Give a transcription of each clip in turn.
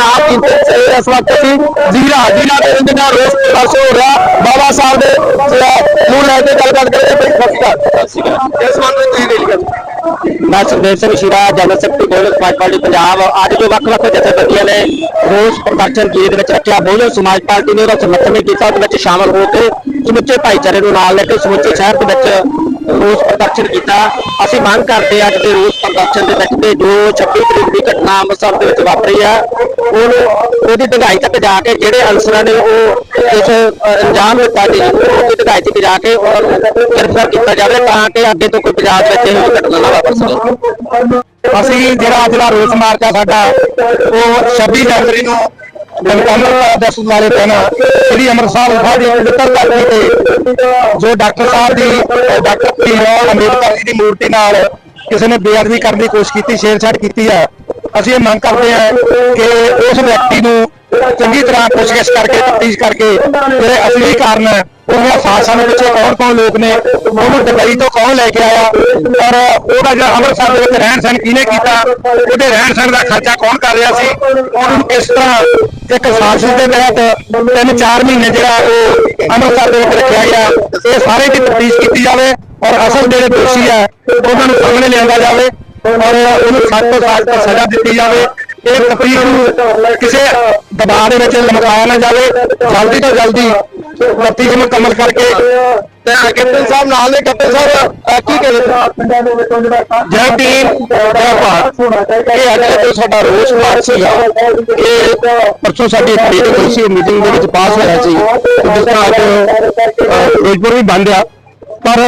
ਗੱਲ ਨਾਲ ਕੀਤੇ ਇਸ ਵਕਤ ਅਸੀਂ। ਜੀਰਾ ਜੀਰਾ ਦੇ ਨਾਲ ਰੋਸ ਪ੍ਰਦਰਸ਼ਨ ਹੋ ਰਿਹਾ ਬਾਬਾ ਸਾਹਿਬ ਦੇ ਨੂੰ ਲੈ ਕੇ ਗੱਲ ਕਰ ਰਹੇ ਹਾਂ ਸਤਿ ਸ਼੍ਰੀ ਅਕਾਲ। ਇਸ ਵਿੱਚ ਤੁਸੀਂ ਦੇਖ ਸਕਦੇ ਮੈਂ Sukhdev Singh Sheera general secretary Congress party party Punjab. ਅੱਜ ਜੋ ਵੱਖ-ਵੱਖ ਜਥੇਬੰਦੀਆਂ ਨੇ ਰੋਸ ਪ੍ਰਦਰਸ਼ਨ ਦੇ ਵਿੱਚ ਰੱਖਿਆ ਬਹੁਜਨ ਸਮਾਜ ਪਾਰਟੀ ਨੇ ਉਹਦਾ ਸਮਰਥਨ ਵੀ ਕੀਤਾ ਉਹਦੇ ਵਿੱਚ ਸ਼ਾਮਲ ਹੋ ਕੇ ਸਮੁੱਚੇ ਭਾਈਚਾਰੇ ਨੂੰ ਨਾਲ ਲੈ ਕੇ ਸਮੁੱਚੇ ਸ਼ਹਿਰ ਦੇ ਵਿੱਚ ਰੋਸ ਪ੍ਰਦਰਸ਼ਨ ਕੀਤਾ। ਅਸੀਂ ਮੰਗ ਕਰਦੇ ਅੱਜ ਦੇ ਰੋਸ ਪ੍ਰਦਰਸ਼ਨ ਦੇ ਵਿੱਚ ਤੇ ਜੋ 26 ਤਰੀਕ ਦੀ ਘਟਨਾ ਅੰਮ੍ਰਿਤਸਰ ਦੇ ਵਿੱਚ ਵਾਪਰੀ ਆ, ਉਹਨੂੰ ਉਹਦੀ ਢਗਾਈ ਤੱਕ ਜਾ ਕੇ ਜਿਹੜੇ ਅਨਸਰਾਂ ਨੇ ਉਹ ਇਸ ਅੰਜਾਮ ਦਿੱਤਾ ਜੀ ਉਹਦੀ ਢਗਾਈ ਤੱਕ ਜਾ ਕੇ ਗ੍ਰਿਫਤਾਰ ਕੀਤਾ ਜਾਵੇ ਤਾਂ ਕਿ ਅੱਗੇ ਤੋਂ ਕੋਈ ਪੰਜਾਬ ਵਿੱਚ ਇਹੋ ਘਟਨਾ ਨਾ ਵਾਪਰ ਸਕੇ। ਅਸੀਂ ਜਿਹੜਾ ਅੱਜ ਦਾ ਰੋਸ ਮਾਰਚ ਆ ਸਾਡਾ, ਉਹ 26 ਜਨਵਰੀ ਨੂੰ ਗਣਤੰਤਰ ਦਿਵਸ ਵਾਲੇ ਦਿਨ ਸ੍ਰੀ ਅੰਮ੍ਰਿਤਸਰ ਸਾਹਿਬ ਦੀ ਪਵਿੱਤਰ ਧਰਤੀ ਤੇ ਜੋ ਡਾਕਟਰ ਸਾਹਿਬ ਦੀ, ਡਾਕਟਰ ਭੀਮ ਅੰਬੇਦਕਰ ਜੀ ਦੀ ਮੂਰਤੀ ਨਾਲ ਕਿਸੇ ਨੇ ਬੇਅਦਬੀ ਕਰਨ ਦੀ ਕੋਸ਼ਿਸ਼ ਕੀਤੀ, ਛੇੜਛਾੜ ਕੀਤੀ ਹੈ ਅਸੀਂ ਇਹ ਮੰਗ ਕਰਦੇ ਹਾਂ ਕਿ ਉਸ ਵਿਅਕਤੀ ਨੂੰ ਚੰਗੀ ਤਰ੍ਹਾਂ ਪੁੱਛਗਿੱਛ ਕਰਕੇ, ਤਫਤੀਸ਼ ਕਰਕੇ ਜਿਹੜੇ ਅਸਲੀ ਕਾਰਨ ਹੈ ਉਹਨਾਂ ਸ਼ਾਸਾਂ ਦੇ ਵਿੱਚ ਕੌਣ ਕੌਣ ਲੋਕ ਨੇ, ਉਹਨੂੰ ਦੁਬਈ ਤੋਂ ਕੌਣ ਲੈ ਕੇ ਆਇਆ, ਔਰ ਉਹਦਾ ਜਿਹੜਾ ਅੰਮ੍ਰਿਤਸਰ ਦੇ ਵਿੱਚ ਰਹਿਣ ਸਹਿਣ ਕਿਹਨੇ ਕੀਤਾ, ਉਹਦੇ ਰਹਿਣ ਸਹਿਣ ਦਾ ਖਰਚਾ ਕੌਣ ਕਰ ਰਿਹਾ ਸੀ ਉਹਨੂੰ ਕਿਸ ਤਰ੍ਹਾਂ ਇੱਕ ਸਾਜ਼ਿਸ਼ ਦੇ ਤਹਿਤ ਤਿੰਨ ਚਾਰ ਮਹੀਨੇ ਜਿਹੜਾ ਉਹ ਅੰਮ੍ਰਿਤਸਰ ਦੇ ਵਿੱਚ ਰੱਖਿਆ ਗਿਆ, ਇਹ ਸਾਰੇ ਦੀ ਤਫਤੀਸ਼ ਕੀਤੀ ਜਾਵੇ ਔਰ ਅਸਲ ਜਿਹੜੇ ਦੋਸ਼ੀ ਹੈ ਉਹਨਾਂ ਨੂੰ ਸਾਹਮਣੇ ਲਿਆਂਦਾ ਜਾਵੇ ਔਰ ਉਹਨੂੰ ਸਖਤ ਤੋਂ ਸਖਤ ਸਜ਼ਾ ਦਿੱਤੀ ਜਾਵੇ। ਇਹ ਤਫਤੀਸ਼ ਨੂੰ ਕਿਸੇ ਦਬਾਅ ਦੇ ਵਿੱਚ ਲਮਕਾਇਆ ਨਾ ਜਾਵੇ। ਜਲਦੀ ਤੋਂ ਜਲਦੀ ਤਫਤੀਸ਼ ਮੁਕੰਮਲ ਕਰਕੇ ਤੇ ਕੈਪਟਨ ਸਾਹਿਬ ਨਾਲ ਨੇ। ਕੈਪਟਨ ਸਾਹਿਬ ਕੀ ਕਹਿੰਦੇ ਜੈ ਟੀਮ ਜੈ ਭਾਰਤ। ਇਹ ਅੱਜ ਜੋ ਸਾਡਾ ਰੋਸ ਮਾਰਚ ਸੀਗਾ। ਇਹ ਪਰਸੋਂ ਸਾਡੀ ਇੱਕ ਮੀਟਿੰਗ ਸੀ ਮੀਟਿੰਗ ਦੇ ਵਿੱਚ ਪਾਸ ਹੋਇਆ ਸੀ। ਤੇ ਜਿਸ ਤਰ੍ਹਾਂ ਅੱਜ ਅਹ, ਫਿਰੋਜ਼ਪੁਰ ਵੀ ਬੰਦ ਆ। ਪਰ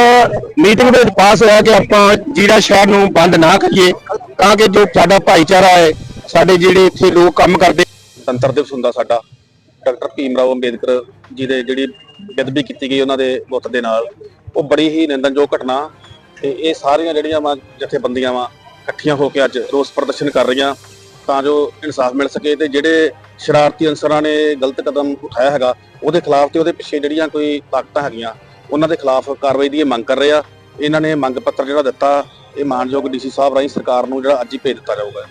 ਮੀਟਿੰਗ ਦੇ ਵਿੱਚ ਪਾਸ ਹੋਇਆ ਕਿ ਆਪਾਂ ਜੀਰਾ ਸ਼ਹਿਰ ਨੂੰ ਬੰਦ ਨਾ ਕਰੀਏ, ਤਾਂ ਕਿ ਜੋ ਸਾਡਾ ਭਾਈਚਾਰਾ ਹੈ, ਸਾਡੇ ਜਿਹੜੇ ਇੱਥੇ ਲੋਕ ਕੰਮ ਕਰਦੇ ਗਣਤੰਤਰ ਦਿਵਸ ਹੁੰਦਾ ਸਾਡਾ। ਡਾਕਟਰ ਭੀਮ ਰਾਓ ਅੰਬੇਦਕਰ ਜੀ ਦੇ ਜਿਹੜੀ ਬੇਅਦਬੀ ਕੀਤੀ ਗਈ ਉਹਨਾਂ ਦੇ ਬੁੱਤ ਦੇ ਨਾਲ, ਉਹ ਬੜੀ ਹੀ ਨਿੰਦਨਯੋਗ ਘਟਨਾ ਤੇ ਇਹ ਸਾਰੀਆਂ ਜਿਹੜੀਆਂ ਵਾ ਜਥੇਬੰਦੀਆਂ ਵਾ ਇਕੱਠੀਆਂ ਹੋ ਕੇ ਅੱਜ ਰੋਸ ਪ੍ਰਦਰਸ਼ਨ ਕਰ ਰਹੀਆਂ, ਤਾਂ ਜੋ ਇਨਸਾਫ ਮਿਲ ਸਕੇ ਤੇ ਜਿਹੜੇ ਸ਼ਰਾਰਤੀ ਅਨਸਰਾਂ ਨੇ ਗਲਤ ਕਦਮ ਉਠਾਇਆ ਹੈਗਾ, ਉਹਦੇ ਖਿਲਾਫ ਤੇ ਉਹਦੇ ਪਿੱਛੇ ਜਿਹੜੀਆਂ ਕੋਈ ਤਾਕਤਾਂ ਹੈਗੀਆਂ ਉਹਨਾਂ ਦੇ ਖਿਲਾਫ ਕਾਰਵਾਈ ਦੀ ਇਹ ਮੰਗ ਕਰ ਰਹੇ ਆ। ਇਹਨਾਂ ਨੇ ਮੰਗ ਪੱਤਰ ਜਿਹੜਾ ਦਿੱਤਾ ਇਹ ਮਾਨਯੋਗ ਡੀਸੀ ਸਾਹਿਬ ਰਾਹੀਂ ਸਰਕਾਰ ਨੂੰ ਜਿਹੜਾ ਅੱਜ ਹੀ ਭੇਜ ਦਿੱਤਾ ਜਾਊਗਾ।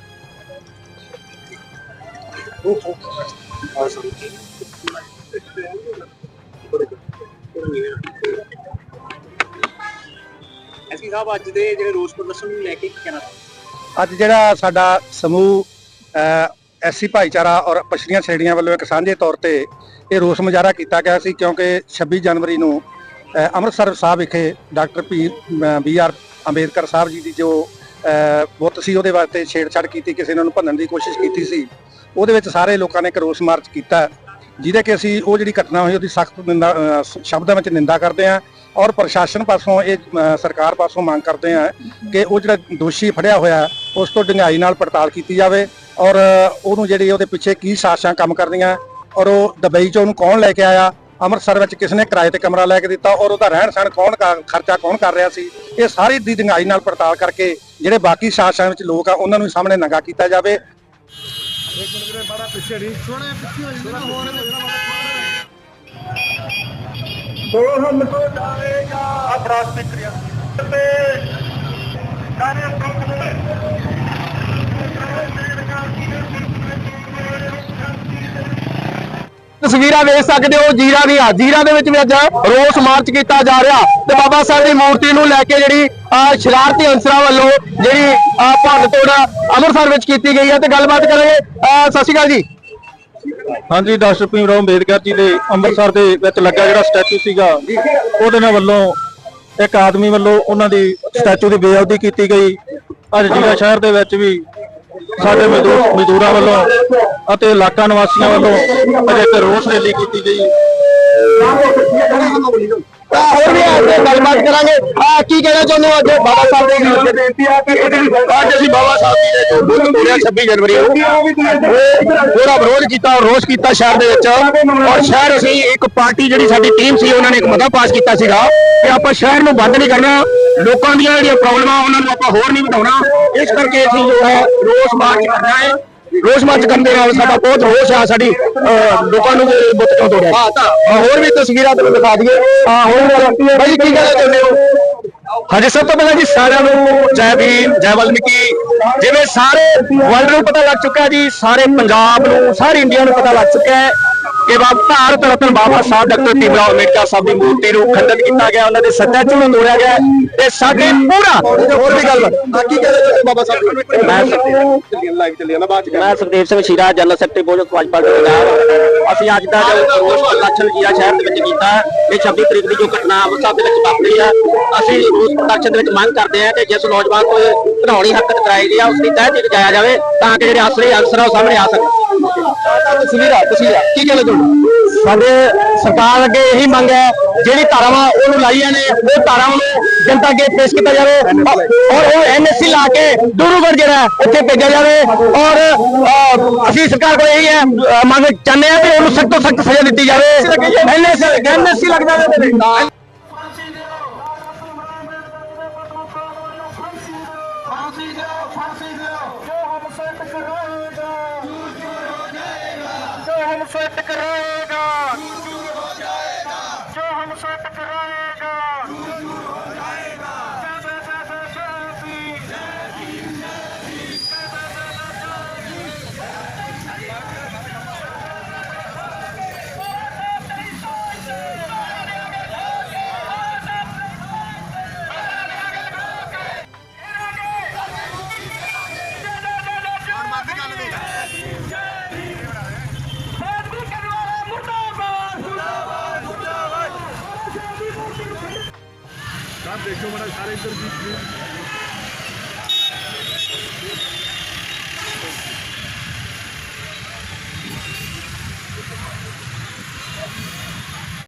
ਐਸਪੀ ਸਾਹਿਬ ਅੱਜ ਦੇ ਜਿਹੜੇ ਰੋਸ ਪ੍ਰਦਰਸ਼ਨ ਨੂੰ ਲੈ ਕੇ ਕੀ ਕਹਿਣਾ ਅੱਜ ਜਿਹੜਾ ਸਾਡਾ ਸਮੂਹ ਐਸਸੀ ਭਾਈਚਾਰਾ ਔਰ ਪਛੜੀਆਂ ਸ਼੍ਰੇਣੀਆਂ ਵੱਲੋਂ ਇੱਕ ਸਾਂਝੇ ਤੌਰ ਤੇ ਇਹ ਰੋਸ ਮੁਜ਼ਾਹਰਾ ਕੀਤਾ ਗਿਆ ਸੀ ਕਿਉਂਕਿ 26 ਜਨਵਰੀ ਨੂੰ ਅੰਮ੍ਰਿਤਸਰ ਸਾਹਿਬ ਵਿਖੇ doctor P B R Ambedkar sahib ji ਦੀ ਜੋ ਅ, ਬੁੱਤ ਸੀ ਉਹਦੇ ਵਾਸਤੇ ਛੇੜਛਾੜ ਕੀਤੀ ਕਿਸੇ ਨੇ ਉਹਨੂੰ ਭੰਨਣ ਦੀ ਕੋਸ਼ਿਸ਼ ਕੀਤੀ ਸੀ। ਉਹਦੇ ਵਿੱਚ ਸਾਰੇ ਲੋਕਾਂ ਨੇ ਇੱਕ ਰੋਸ ਮਾਰਚ ਕੀਤਾ ਜਿਹਦੇ ਕਿ ਅਸੀਂ ਉਹ ਜਿਹੜੀ ਘਟਨਾ ਹੋਈ ਉਹਦੀ ਸਖਤ ਨਿੰਦਾ ਸ਼ਬਦਾਂ ਵਿੱਚ ਨਿੰਦਾ ਕਰਦੇ ਹਾਂ ਔਰ ਪ੍ਰਸ਼ਾਸਨ ਪਾਸੋਂ ਇਹ ਸਰਕਾਰ ਪਾਸੋਂ ਮੰਗ ਕਰਦੇ ਹਾਂ ਕਿ ਉਹ ਜਿਹੜਾ ਦੋਸ਼ੀ ਫੜਿਆ ਹੋਇਆ ਉਸ ਤੋਂ ਡੂੰਘਾਈ ਨਾਲ ਪੜਤਾਲ ਕੀਤੀ ਜਾਵੇ ਔਰ ਉਹਨੂੰ ਜਿਹੜੀ ਉਹਦੇ ਪਿੱਛੇ ਕੀ ਸਾਜ਼ਿਸ਼ਾਂ ਕੰਮ ਕਰਦੀਆਂ ਔਰ ਉਹ ਦੁਬਈ 'ਚੋਂ ਉਹਨੂੰ ਕੌਣ ਲੈ ਕੇ ਆਇਆ ਅੰਮ੍ਰਿਤਸਰ ਵਿੱਚ ਕਿਸ ਨੇ ਕਿਰਾਏ ਤੇ ਕਮਰਾ ਲੈ ਕੇ ਦਿੱਤਾ ਔਰ ਉਹਦਾ ਰਹਿਣ ਸਹਿਣ ਕੌਣ ਕਰ- ਖਰਚਾ ਕੌਣ ਕਰ ਰਿਹਾ ਸੀ? ਇਹ ਸਾਰੀ ਦੀ ਡੂੰਘਾਈ ਨਾਲ ਪੜਤਾਲ ਕਰਕੇ ਜਿਹੜੇ ਬਾਕੀ ਸਾਜ਼ਿਸ਼ਾਂ ਵਿੱਚ ਲੋਕ ਆ, ਉਹਨਾਂ ਨੂੰ ਸਾਹਮਣੇ ਨੰਗਾ ਕੀਤਾ ਜਾਵੇ। ਤਸਵੀਰਾਂ ਵੇਖ ਸਕਦੇ ਹੋ ਜੀਰਾ ਦੀ ਜੀਰਾ ਦੇ ਵਿੱਚ ਵੀ ਅੱਜ ਰੋਸ ਮਾਰਚ ਕੀਤਾ ਜਾ ਰਿਹਾ। ਤੇ ਬਾਬਾ ਸਾਹਿਬ ਦੀ ਮੂਰਤੀ ਨੂੰ ਲੈ ਕੇ ਜਿਹੜੀ ਸ਼ਰਾਰਤੀ ਅੰਸਰਾਂ ਵੱਲੋਂ ਜਿਹੜੀ ਅਹ, ਤੋੜ ਅੰਮ੍ਰਿਤਸਰ ਵਿੱਚ ਕੀਤੀ ਗਈ ਹੈ। ਤੇ ਗੱਲਬਾਤ ਕਰਾਂਗੇ। ਸਤਿ ਸ਼੍ਰੀ ਅਕਾਲ ਜੀ। ਹਾਂਜੀ ਡਾਕਟਰ ਭੀਮ ਰਾਓ ਅੰਬੇਦਕਰ ਜੀ ਦੇ ਅੰਮ੍ਰਿਤਸਰ ਦੇ ਵਿੱਚ ਲੱਗਾ ਜਿਹੜਾ ਸਟੈਚੂ ਸੀਗਾ ਉਹਦੇ ਨਾਲ ਵੱਲੋਂ ਇੱਕ ਆਦਮੀ ਵੱਲੋਂ ਉਹਨਾਂ ਦੀ ਸਟੈਚੂ ਦੀ ਬੇਅਦਬੀ ਕੀਤੀ ਗਈ। ਅੱਜ ਜ਼ੀਰਾ ਸ਼ਹਿਰ ਦੇ ਵਿੱਚ ਵੀ ਸਾਡੇ ਮਜ਼ਦੂਰ ਮਜ਼ਦੂਰਾਂ ਵੱਲੋਂ ਅਤੇ ਇਲਾਕਾ ਨਿਵਾਸੀਆਂ ਵੱਲੋਂ ਅੱਜ ਇੱਕ ਰੋਸ ਰੈਲੀ ਕੀਤੀ ਗਈ। ਤਾਂ ਹੋਰ ਵੀ ਅੱਜ ਗੱਲਬਾਤ ਕਰਾਂਗੇ। ਆ ਕੀ ਕਹਿਣਾ ਚਾਹੁੰਦੇ ਹੋ ਅੱਜ? ਬਾਬਾ ਸਾਹਿਬ ਦੀ ਬੇਨਤੀ ਆ ਕਿ ਅੱਜ ਅਸੀਂ ਬਾਬਾ ਸਾਹਿਬ ਦੇ ਜੋ ਬੁੱਧ ਪੂਰਿਆ 26 ਜਨਵਰੀ ਨੂੰ। ਪੂਰਾ ਵਿਰੋਧ ਕੀਤਾ ਔਰ ਰੋਸ ਕੀਤਾ ਸ਼ਹਿਰ ਦੇ ਵਿੱਚ। ਔਰ ਸ਼ਹਿਰ ਅਸੀਂ ਇੱਕ ਪਾਰਟੀ ਜਿਹੜੀ ਸਾਡੀ ਟੀਮ ਸੀ ਉਹਨਾਂ ਨੇ ਇੱਕ ਮਤਾ ਪਾਸ ਕੀਤਾ ਸੀਗਾ ਕਿ ਆਪਾਂ ਸ਼ਹਿਰ ਨੂੰ ਬੰਦ ਨਹੀਂ ਕਰਨਾ। ਲੋਕਾਂ ਦੀਆਂ ਜਿਹੜੀਆਂ ਪ੍ਰੋਬਲਮਾਂ ਉਹਨਾਂ ਨੂੰ ਆਪਾਂ ਹੋਰ ਨਹੀਂ ਵਧਾਉਣਾ। ਇਸ ਕਰਕੇ ਅਸੀਂ ਜੋ ਹੈ ਰੋਸ ਮਾਰਚ ਕਰਨਾ ਹੈ। ਰੋਸ ਮਾਰਚ ਕਰਨ ਦੇ ਨਾਲ ਸਾਡਾ ਬਹੁਤ ਰੋਸ ਆ, ਸਾਡੀ ਲੋਕਾਂ ਨੂੰ ਬੁੱਤ ਕਿਉਂ ਤੋੜਿਆ ਹੋਰ ਵੀ ਤਸਵੀਰਾਂ ਤੁਹਾਨੂੰ ਦਿਖਾ ਦਈਏ। ਹਾਂ ਹੋਰ ਭਾਈ ਕੀ ਕਹਿਣਾ ਚਾਹੁੰਦੇ ਹੋ? ਹਾਂਜੀ, ਸਭ ਤੋਂ ਪਹਿਲਾਂ ਜੀ ਸਾਰਿਆਂ ਨੂੰ ਜੈ ਭੀਮ, ਜੈ ਵਾਲਮੀਕੀ। ਜਿਵੇਂ ਸਾਰੇ ਵਰਲਡ ਨੂੰ ਪਤਾ ਲੱਗ ਚੁੱਕਾ ਜੀ, ਸਾਰੇ ਪੰਜਾਬ ਨੂੰ, ਸਾਰੇ ਇੰਡੀਆ ਨੂੰ ਪਤਾ ਲੱਗ ਚੁੱਕਾ ਹੈ। ਕਿ ਭਾਰਤ ਰਤਨ ਬਾਬਾ ਸਾਹਿਬ ਡਾਕਟਰ ਭੀਮਰਾਓ ਅੰਬੇਡਕਰ ਸਾਹਿਬ ਦੀ ਮੂਰਤੀ ਨੂੰ ਖੰਡਨ ਕੀਤਾ ਗਿਆ ਉਹਨਾਂ ਦੇ ਸਟੈਚੂ ਨੂੰ ਤੋੜਿਆ ਗਿਆ ਤੇ ਸਾਡੇ ਪੂਰਾ ਹੋਰ ਵੀ ਗੱਲ ਕੀ ਕਹਿੰਦੇ ਬਾਬਾ ਸਾਹਿਬ? ਮੈਂ ਸੁਖਦੇਵ ਲਾਈਵ ਚੱਲੀ ਜਾਂਦਾ ਬਾਅਦ ਚ ਮੈਂ ਸੁਖਦੇਵ ਸਿੰਘ ਸ਼ੀਰਾ ਜਨਰਲ ਸੈਕਟਰੀ ਬੋਝ ਪਾਰਟੀ ਪੰਜਾਬ ਅਸੀਂ ਅੱਜ ਦਾ ਜੋ ਰੋਸ ਪ੍ਰਦਰਸ਼ਨ ਜੀਰਾ ਸ਼ਹਿਰ ਦੇ ਵਿੱਚ ਕੀਤਾ ਇਹ 26 ਤਰੀਕ ਦੀ ਜੋ ਘਟਨਾ ਅੰਮ੍ਰਿਤਸਰ ਦੇ ਵਿੱਚ ਵਾਪਰੀ ਹੈ ਅਸੀਂ ਰੋਸ ਪ੍ਰਦਰਸ਼ਨ ਦੇ ਵਿੱਚ ਮੰਗ ਕਰਦੇ ਹਾਂ ਕਿ ਜਿਸ ਨੌਜਵਾਨ ਕੋਲ ਘਿਨਾਉਣੀ ਹਰਕਤ ਕਰਾਈ ਗਈ ਆ ਉਸ ਦੀ ਤਹਿ ਤੇ ਜਾਇਆ ਜਾਵੇ ਤਾਂ ਕਿ ਜਿਹੜੇ ਅਸਲੀ ਅਨਸਰ ਆ ਉਹ ਸਾਹਮਣੇ ਆ ਸਕਣ। ਤਸਵੀਰਾਂ ਤਸਵੀਰਾਂ ਕੀ ਕਹਿਣਾ ਚਾਹੁੰਦੇ ਸਾਡੇ ਸਰਕਾਰ ਅੱਗੇ ਇਹੀ ਮੰਗ ਹੈ ਜਿਹੜੀ ਧਾਰਾਵਾਂ ਉਹਨੂੰ ਲਾਈਆਂ ਨੇ ਉਹ ਧਾਰਾਵਾਂ ਨੂੰ ਜਨਤਾ ਅੱਗੇ ਪੇਸ਼ ਕੀਤਾ ਜਾਵੇ ਔਰ ਉਹ ਐਨਐਸਸੀ ਲਾ ਕੇ ਦੂਰੂਗੜ ਜਿਹੜਾ ਹੈ, ਉੱਥੇ ਭੇਜਿਆ ਜਾਵੇ ਔਰ ਅਹ, ਅਸੀਂ ਸਰਕਾਰ ਕੋਲ ਇਹੀ ਹੈ ਅਹ, ਮੰਗ ਚਾਹੁੰਦੇ ਹਾਂ ਕਿ ਉਹਨੂੰ ਸਖਤ ਤੋਂ ਸਖਤ ਸਜ਼ਾ ਦਿੱਤੀ ਜਾਵੇ ਐਨਐਸਸੀ ਐਨਐਸਸੀ ਲੱਗ ਜਾਵੇ फांसी दो फांसी दो जो हमसे टकराएगा ਸਾਹਿਬ ਦੇਖੋ ਬੜਾ ਸਾਰੇ ਇੱਧਰ ਜੀ